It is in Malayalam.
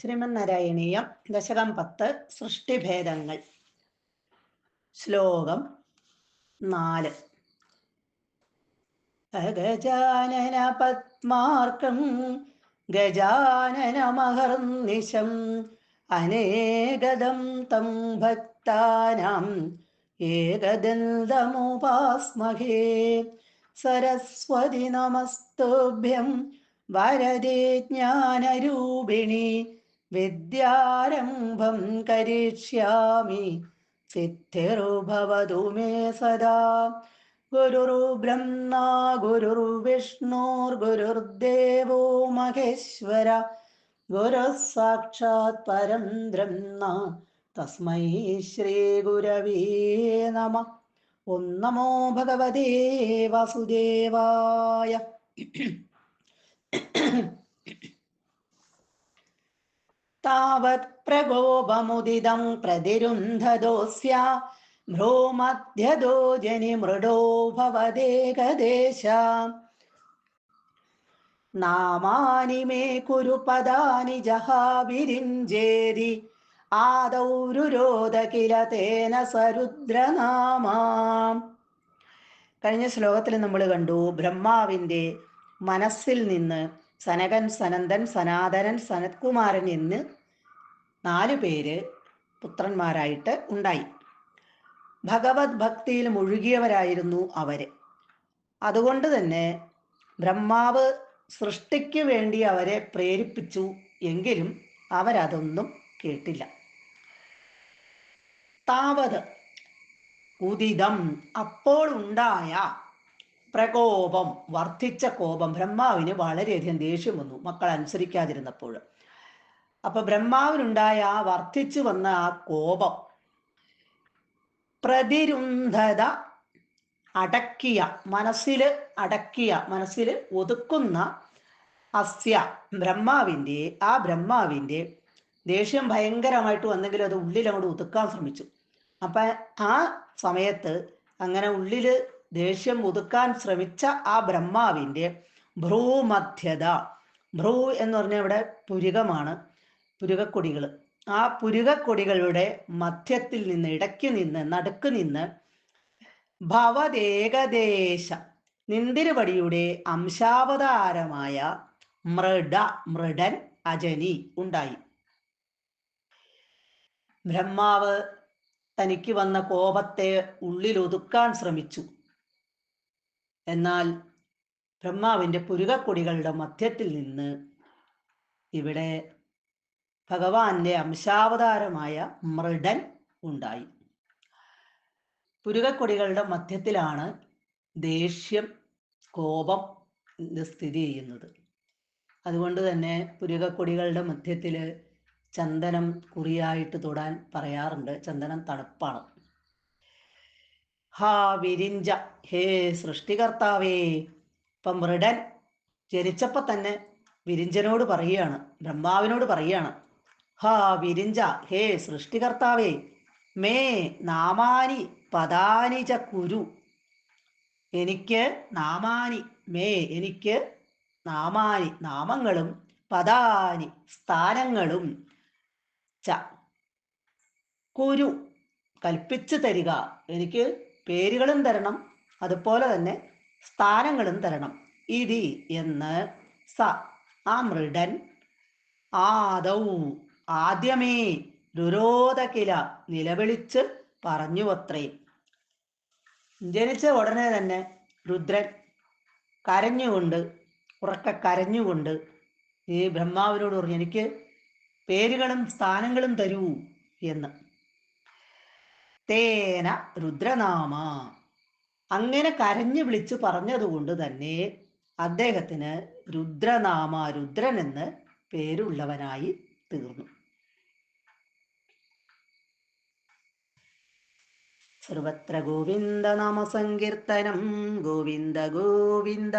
ശ്രീമന്നാരായണീയം ദശകം പത്ത് സൃഷ്ടിഭേദങ്ങൾ. ശ്ലോകം നാല്. ഗജാനന പത്മാർക്കം ഗജാനനമഹർനിശം അനേകദം തം ഭക്താനാം ഏകദന്തമുപാസ്മഹേ. സരസ്വതി നമസ്തുഭ്യം വരദേ ജ്ഞാനരൂപിണി വിദ്യാരംഭം കരിഷ്യാമി സിദ്ധിർഭവതു മേ സദാ. ഗുരുർബ്രഹ്മ ഗുരുർവിഷ്ണുർഗുരുർദേവോ മഹേശ്വര. ഗുരുഃ സാക്ഷാത് പരം ബ്രഹ്മ. തസ്മൈ ശ്രീ ഗുരവേ നമ. ഓം നമോ ഭഗവതേ വാസുദേവായ. താവത് പ്രകോപമുദിതം പ്രതിരുന്ധദോസ്യ ഭ്രൂമധ്യദോ ജനി മൃഡോ ഭവദേകദേശ നാമാനി മേ കുരു പദാനി ജഹാവിരിഞ്ചേരി ആദൗരുരോധ കില തേന സരുദ്രനാമാം കഴിഞ്ഞ ശ്ലോകത്തിൽ നമ്മൾ കണ്ടു ബ്രഹ്മാവിന്റെ മനസ്സിൽ നിന്ന് സനകൻ സനന്ദൻ സനാതനൻ സനത്കുമാരൻ എന്ന് നാലു പേര് പുത്രന്മാരായിട്ട് ഉണ്ടായി. ഭഗവത് ഭക്തിയിൽ മുഴുകിയവരായിരുന്നു അവർ. അതുകൊണ്ട് തന്നെ ബ്രഹ്മാവ് സൃഷ്ടിക്ക് വേണ്ടി അവരെ പ്രേരിപ്പിച്ചു എങ്കിലും അവരതൊന്നും കേട്ടില്ല. താവത് ഉദിതം അപ്പോൾ ഉണ്ടായ പ്രകോപം വർദ്ധിച്ച കോപം ബ്രഹ്മാവിന് വളരെയധികം ദേഷ്യം വന്നു മക്കൾ അനുസരിക്കാതിരുന്നപ്പോൾ. അപ്പൊ ബ്രഹ്മാവിനുണ്ടായ ആ വർദ്ധിച്ചു വന്ന ആ കോപം പ്രതിരുന്ധത അടക്കിയ മനസ്സിൽ അടക്കിയ മനസ്സിൽ ഒതുക്കുന്ന അസ്യ ബ്രഹ്മാവിന്റെ ആ ബ്രഹ്മാവിന്റെ ദേഷ്യം ഭയങ്കരമായിട്ട് വന്നെങ്കിലും അത് ഉള്ളിൽ അങ്ങോട്ട് ഒതുക്കാൻ ശ്രമിച്ചു. അപ്പൊ ആ സമയത്ത് അങ്ങനെ ഉള്ളിൽ ദേഷ്യം ഒതുക്കാൻ ശ്രമിച്ച ആ ബ്രഹ്മാവിന്റെ ഭ്രൂമധ്യത. ഭ്രൂ എന്ന് പറഞ്ഞാൽ ഇവിടെ പുരുകമാണ് പുരുകക്കൊടികൾ ആ പുരുകക്കൊടികളുടെ മധ്യത്തിൽ നിന്ന് ഇടയ്ക്ക് നിന്ന് നടുക്ക് നിന്ന് ഭവദേകദേശ നിന്തിരുപടിയുടെ അംശാവതാരമായ മൃഡ മൃഡൻ അജനി ഉണ്ടായി. ബ്രഹ്മാവ് തനിക്ക് വന്ന കോപത്തെ ഉള്ളിൽ ഒതുക്കാൻ ശ്രമിച്ചു. എന്നാൽ ബ്രഹ്മാവിന്റെ പുരുകക്കൊടികളുടെ മധ്യത്തിൽ നിന്ന് ഇവിടെ ഭഗവാന്റെ അംശാവതാരമായ മൃഡൻ ഉണ്ടായി. പുരുകക്കൊടികളുടെ മധ്യത്തിലാണ് ദേഷ്യം കോപം സ്ഥിതി ചെയ്യുന്നത്. അതുകൊണ്ട് തന്നെ പുരുകക്കൊടികളുടെ മധ്യത്തിൽ ചന്ദനം കുറിയായിട്ട് തൊടാൻ പറയാറുണ്ട്. ചന്ദനം തണുപ്പാണ്. ഹാ വിരിഞ്ച ഹേ സൃഷ്ടികർത്താവേ. ഇപ്പം മൃഡൻ ജനിച്ചപ്പോൾ തന്നെ വിരിഞ്ചനോട് പറയുകയാണ് ബ്രഹ്മാവിനോട് പറയുകയാണ്. ഹാ വിരിഞ്ച ഹേ സൃഷ്ടികർത്താവേ മേ നാമാനി പദാനി ച കുരു. എനിക്ക് നാമാനി മേ എനിക്ക് നാമാനി നാമങ്ങളും പദാനി സ്ഥാനങ്ങളും ച. കുരു കൽപ്പിച്ചു തരിക. എനിക്ക് പേരുകളും തരണം അതുപോലെ തന്നെ സ്ഥാനങ്ങളും തരണം. ഇതി എന്ന് സ. ആ മൃഡൻ ആദൗ ആദ്യമേ ദുരോധകില നിലവിളിച്ച് പറഞ്ഞു അത്രേ ജനിച്ച ഉടനെ തന്നെ രുദ്രൻ കരഞ്ഞുകൊണ്ട് ഉറക്ക കരഞ്ഞുകൊണ്ട് ഈ ബ്രഹ്മാവിനോട് പറഞ്ഞു എനിക്ക് പേരുകളും സ്ഥാനങ്ങളും തരൂ എന്ന്. തേന രുദ്രനാമ. അങ്ങനെ കരഞ്ഞു വിളിച്ചു പറഞ്ഞതുകൊണ്ട് തന്നെ അദ്ദേഹത്തിന് രുദ്രനാമ രുദ്രൻ എന്ന് പേരുള്ളവനായി തീർന്നു. സർവത്ര ഗോവിന്ദ നാമ സങ്കീർത്തനം. ഗോവിന്ദ ഗോവിന്ദ.